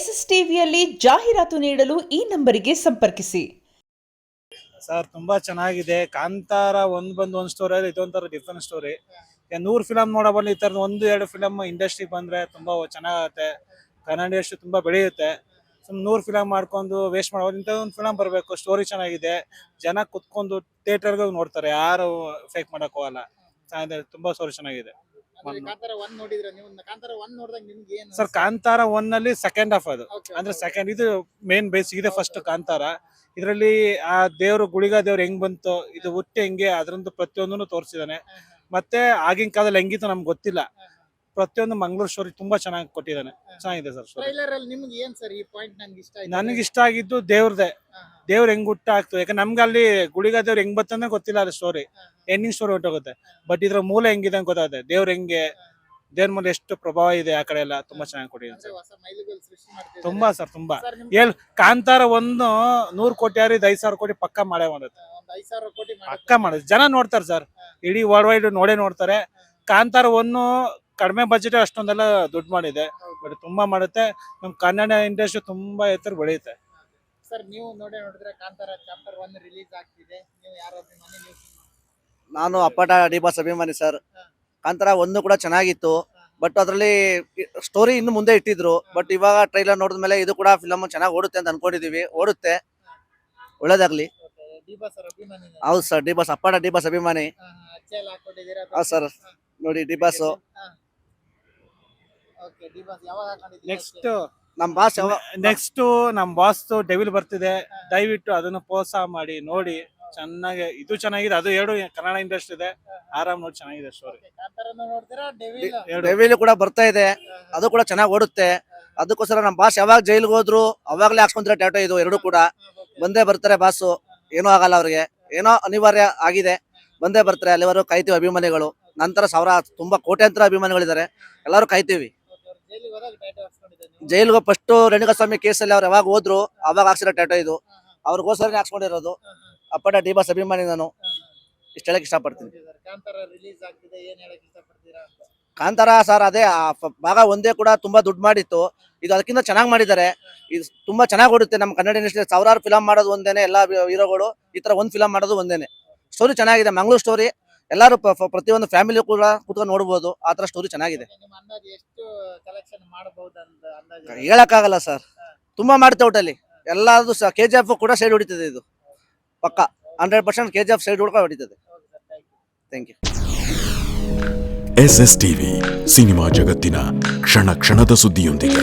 S S ಟಿವಿಯಲ್ಲಿ ಜಾಹೀರಾತು ನೀಡಲು ಈ ನಂಬರಿಗೆ ಸಂಪರ್ಕಿಸಿ. ಸರ್, ತುಂಬಾ ಚೆನ್ನಾಗಿದೆ. ಕಾಂತಾರ ಒಂದ್ ಬಂದು ಒಂದ್ ಸ್ಟೋರಿ ಅಲ್ಲಿ ಇದೊಂಥರ ಡಿಫ್ರೆಂಟ್ ಸ್ಟೋರಿ ನೂರ್ ಫಿಲಮ್ ನೋಡೋ ಬನ್ನಿ ಈ ತರ ಒಂದು, ಎರಡು ಫಿಲಮ್ ಇಂಡಸ್ಟ್ರಿ ಬಂದ್ರೆ ತುಂಬಾ ಚೆನ್ನಾಗುತ್ತೆ. ಕನ್ನಡ ಇಂಡಸ್ಟ್ರಿ ತುಂಬಾ ಬೆಳೆಯುತ್ತೆ. ಸುಮ್ ನೂರು ಫಿಲಮ್ ಮಾಡ್ಕೊಂಡು ವೇಸ್ಟ್ ಮಾಡೋ ಇಂಥ ಒಂದು ಫಿಲಮ್ ಬರಬೇಕು ಸ್ಟೋರಿ ಚೆನ್ನಾಗಿದೆ. ಜನ ಕುತ್ಕೊಂಡು ಥಿಯೇಟರ್ಗೆ ನೋಡ್ತಾರೆ. ಯಾರು ಫೇಕ್ ಮಾಡಕ್ ಹೋಗಲ್ಲ. ಚೆನ್ನಾಗಿದೆ, ತುಂಬಾ ಸ್ಟೋರಿ ಚೆನ್ನಾಗಿದೆ. ಕಾಂತಾರ ಒನ್ ನೋಡಿದ್ರ ನೀವು ಕಾಂತಾರ ಒನ್ ನೋಡಿದಾಗ ನಿಮ್ಗೆ ಏನು ಸರ್ ಕಾಂತಾರ ಒನ್ ಅಲ್ಲಿ ಸೆಕೆಂಡ್ ಹಾಫ್ ಅದು. ಅಂದ್ರೆ ಸೆಕೆಂಡ್ ಇದು ಮೇನ್ ಬೇಸ್ ಇದೆ ಫಸ್ಟ್ ಕಾಂತಾರ. ಇದರಲ್ಲಿ ಆ ದೇವ್ರು ಗುಳಿಗ ದೇವ್ರು ಹೆಂಗ್ ಬಂತು ಇದು ಹುಟ್ಟಿ ಹೆಂಗೆ ಅದ್ರಂದು ಪ್ರತಿಯೊಂದನ್ನು ತೋರಿಸಿದಾನೆ. ಮತ್ತೆ ಆಗಿನ ಕಾಲದಲ್ಲಿ ಹೆಂಗಿತ್ತು ನಮ್ಗೆ ಗೊತ್ತಿಲ್ಲ. ಪ್ರತಿಯೊಂದು ಮಂಗಳೂರು ಸ್ಟೋರಿ ತುಂಬಾ ಚೆನ್ನಾಗಿ ಕೊಟ್ಟಿದ್ದಾನೆ ಚೆನ್ನಾಗಿದೆ ಸರ್ ಸ್ಟೋರಿ ಟ್ರೈಲರ್ ಅಲ್ಲಿ ನಿಮ್ಗೆ ಏನ್ ಸರ್ ಈ ಪಾಯಿಂಟ್ ನನ್ಗೆ ಇಷ್ಟ ಆಯ್ತು? ನನಗೆ ಇಷ್ಟ ಆಗಿದ್ದು ದೇವ್ರದೇ. ದೇವ್ರ ಹೆಂಗ್ ಹುಟ್ಟ ಆಗ್ತದೆ. ಯಾಕಂದ್ರೆ ನಮ್ಗೆ ಅಲ್ಲಿ ಗುಳಿಗ ದೇವ್ರ ಹೆಂಗ್ ಬತ್ತಂದ್ರೆ ಗೊತ್ತಿಲ್ಲ ಅದು ಸ್ಟೋರಿ ಎಂಡಿಂಗ್ ಸ್ಟೋರಿ ಹೊಟ್ಟೋಗುತ್ತೆ ಬಟ್ ಇದ್ರ ಮೂಲ ಹೆಂಗಿದೆ ಅಂತ ಗೊತ್ತಾಗುತ್ತೆ. ದೇವ್ರ ಹೆಂಗೆ ದೇವ್ರ ಮೇಲೆ ಎಷ್ಟು ಪ್ರಭಾವ ಇದೆ ಆ ಕಡೆ ಎಲ್ಲ ತುಂಬಾ ಚೆನ್ನಾಗಿ ಮಾಡ್ತಿದ್ದಾರೆ. ತುಂಬಾ ಸರ್ ತುಂಬಾ. ಎಲ್ ಕಾಂತಾರ ಒಂದು ನೂರ್ ಕೋಟಿ ಇದು ಐದ್ ಸಾವಿರ ಕೋಟಿ ಪಕ್ಕ ಮಾಡೇ ಬಂದತ್ತೆ ಪಕ್ಕ ಮಾಡುತ್ತೆ ಜನ ನೋಡ್ತಾರೆ ಸರ್. ಇಡೀ ವರ್ಲ್ಡ್ ವೈಡ್ ನೋಡೇ ನೋಡ್ತಾರೆ. ಕಾಂತಾರ ಒಂದು ಕಡಿಮೆ ಬಜೆಟ್ ಅಷ್ಟೊಂದೆಲ್ಲ ದುಡ್ಡು ಮಾಡಿದೆ. ಬಟ್ ತುಂಬಾ ಮಾಡುತ್ತೆ. ನಮ್ ಕನ್ನಡ ಇಂಡಸ್ಟ್ರಿ ತುಂಬಾ ಎತ್ತರ ಬೆಳೆಯುತ್ತೆ. ಸರ್ ನೀವು ನೋಡೇ ನೋಡಿದ್ರೆ ಕಾಂತಾರ ಚಾಪ್ಟರ್ ಒನ್ ರಿಲೀಸ್ ಆಗ್ತಿದೆ. ನೀವು ಯಾರು ಅಭಿಮಾನಿ ನೀವು ನಾನು ಅಪ್ಪಟ ಡಿ ಬಾಸ್ ಅಭಿಮಾನಿ ಸರ್. ಕಾಂತಾರ ಒಂದು ಕೂಡ ಚೆನ್ನಾಗಿತ್ತು. ಬಟ್ ಅದರಲ್ಲಿ ಸ್ಟೋರಿ ಇನ್ನು ಮುಂದೆ ಇಟ್ಟಿದ್ರು. ಬಟ್ ಇವಾಗ ಟ್ರೈಲರ್ ನೋಡಿದ್ಮೇಲೆ ಇದು ಕೂಡ ಫಿಲಮ್ ಚೆನ್ನಾಗಿ ಓಡುತ್ತೆ ಅಂತ ಅನ್ಕೊಂಡಿದೀವಿ. ಓಡುತ್ತೆ. ಒಳ್ಳೇದಾಗ್ಲಿ. ಡಿ ಬಾಸ್ ಸರ್ ಅಭಿಮಾನಿ ಹೌದು ಸರ್ ಡಿ ಬಾಸ್ ಅಪ್ಪಟ ಡಿ ಬಾಸ್ ಅಭಿಮಾನಿ ಅಚ್ಚೆ ಎಲ್ಲ ಹಾಕೊಂಡಿದ್ದೀರಾ? ಹೌದು ಸರ್ ನೋಡಿ D boss okay D boss ಯಾವಾಗ ಹಾಕೊಂಡಿದ್ದೀರಾ ನೆಕ್ಸ್ಟ್ ನಮ್ ಬಾಸ್ ಯಾವ ನೆಕ್ಸ್ಟ್ ನಮ್ ಬಾಸ್ ಡೆವಿಲ್ ಬರ್ತಿದೆ. ದಯವಿಟ್ಟು ಅದನ್ನ ಪ್ರೋತ್ಸಾಹ ಮಾಡಿ ನೋಡಿ ಚೆನ್ನಾಗಿ ಇದು ಚೆನ್ನಾಗಿದೆ ಅದು ಎರಡು ಕನ್ನಡ ಇಂಡಸ್ಟ್ರಿ ಇದೆ. ಆರಾಮ್ ನೋಡಿ ಚೆನ್ನಾಗಿದೆ ಸ್ಟೋರಿ ಡೆವಿಲ್ ಕೂಡ ಬರ್ತಾ ಇದೆ. ಅದು ಕೂಡ ಚೆನ್ನಾಗಿ ಓಡುತ್ತೆ. ಅದಕ್ಕೋಸ್ಕರ ನಮ್ ಬಾಸ್ ಯಾವಾಗ ಜೈಲ್ ಹೋದ್ರು ಅವಾಗ್ಲೇ ಹಾಕ್ಸ್ಕೊಂತಾರೆ ಟ್ಯಾಟೋ ಇದು ಎರಡು ಕೂಡ. ಬಂದೇ ಬರ್ತಾರೆ ಬಾಸು ಏನೂ ಆಗಲ್ಲ ಅವ್ರಿಗೆ. ಏನೋ ಅನಿವಾರ್ಯ ಆಗಿದೆ. ಬಂದೇ ಬರ್ತಾರೆ. ಅಲ್ಲಿವರು ಕಾಯ್ತೀವಿ ಅಭಿಮಾನಿಗಳು. ನಂತರ ಸಾವಿರ ತುಂಬಾ ಕೋಟ್ಯಾಂತರ ಅಭಿಮಾನಿಗಳಿದ್ದಾರೆ. ಎಲ್ಲರೂ ಕಾಯ್ತೀವಿ. ಜೈಲಿಗೆ ಫಸ್ಟ್ ರೇಣುಕಾಸ್ವಾಮಿ ಕೇಸಲ್ಲಿ ಅವ್ರು ಯಾವಾಗ ಹೋದ್ರು, ಅವಾಗ ಹಾಕ್ಸಿರೋ ಟ್ಯಾಟೋ ಇದು. ಅವ್ರಿಗೋಸ್ಕರ ಹಾಕ್ಸ್ಕೊಂಡಿರೋದು ಅಪ್ಪಟ ಡಿ ಬಾಸ್ ಅಭಿಮಾನಿ ನಾನು. ಇಷ್ಟ ಹೇಳಕ್ ಇಷ್ಟಪಡ್ತೀನಿ. ಕಾಂತಾರ ಸರ್ ಅದೇ, ಆ ಭಾಗ ಒಂದೇ ಕೂಡ ತುಂಬಾ ದುಡ್ಡು ಮಾಡಿತ್ತು. ಇದು ಅದಕ್ಕಿಂತ ಚೆನ್ನಾಗಿ ಮಾಡಿದ್ದಾರೆ. ಇದು ತುಂಬಾ ಚೆನ್ನಾಗಿ ಓಡುತ್ತೆ. ನಮ್ಮ ಕನ್ನಡ ಇಂಡಸ್ಟ್ರಿ ಸಾವಿರಾರು ಫಿಲಂ ಮಾಡೋದು ಒಂದೇನೆ, ಎಲ್ಲಾ ಹೀರೋಗಳು ಈ ತರ ಒಂದ್ ಫಿಲಂ ಮಾಡೋದು ಒಂದೇನೆ. ಸ್ಟೋರಿ ಚೆನ್ನಾಗಿದೆ. ಮಂಗಳೂರು ಸ್ಟೋರಿ ಎಲ್ಲರೂ ಪ್ರತಿಯೊಂದು ಫ್ಯಾಮಿಲಿ ಕೂಡ ಕುತ್ಕೊಂಡು ನೋಡಬಹುದು ಆ ತರ ಸ್ಟೋರಿ ಚೆನ್ನಾಗಿದೆ. Okay, ನಿಮ್ಮ ಅಂದಾಜು ಎಷ್ಟು ಕಲೆಕ್ಷನ್ ಮಾಡಬಹುದು ಅಂತ ಅಂದಾಜು ಹೇಳಕ್ಕಾಗಲ್ಲ ಸರ್ ತುಂಬಾ ಮಾಡುತ್ತೆ ಒಟ್ಟಲ್ಲಿ. ಎಲ್ಲಾದ್ರು ಸಹ ಕೆ ಜಿ ಎಫ್ ಕೂಡ ಸೈಡ್ ಹೊಡಿತದೆ ಇದು. ಪಕ್ಕ. Hundred percent K G F side ಹುಡ್ಕೊಂಡು ಹೊಡಿತದೆ. Thank you S S TV cinema ಜಗತ್ತಿನ ಕ್ಷಣ ಕ್ಷಣದ ಸುದ್ದಿಯೊಂದಿಗೆ.